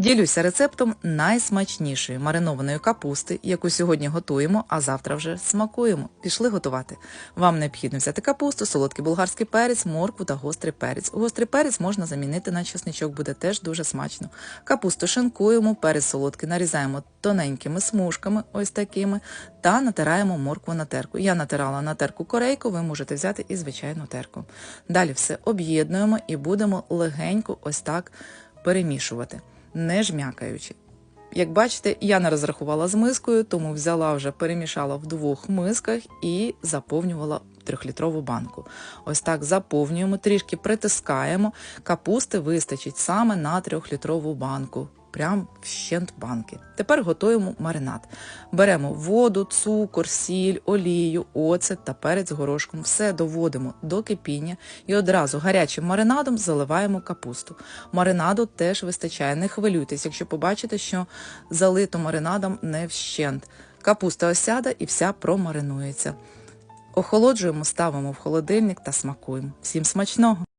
Ділюся рецептом найсмачнішої маринованої капусти, яку сьогодні готуємо, а завтра вже смакуємо. Пішли готувати. Вам необхідно взяти капусту, солодкий болгарський перець, моркву та гострий перець. Гострий перець можна замінити на чесничок, буде теж дуже смачно. Капусту шинкуємо, перець солодкий нарізаємо тоненькими смужками, ось такими, та натираємо моркву на терку. Я натирала на терку корейку, ви можете взяти і звичайну терку. Далі все об'єднуємо і будемо легенько ось так перемішувати, не жмякаючи. Як бачите, я не розрахувала з мискою, тому взяла вже перемішала в двох мисках і заповнювала трьохлітрову банку. Ось так заповнюємо, трішки притискаємо. Капусти вистачить саме на трьохлітрову банку. Прям вщент банки. Тепер готуємо маринад. Беремо воду, цукор, сіль, олію, оцет та перець горошком. Все доводимо до кипіння і одразу гарячим маринадом заливаємо капусту. Маринаду теж вистачає. Не хвилюйтесь, якщо побачите, що залито маринадом не вщент. Капуста осяде і вся промаринується. Охолоджуємо, ставимо в холодильник та смакуємо. Всім смачного!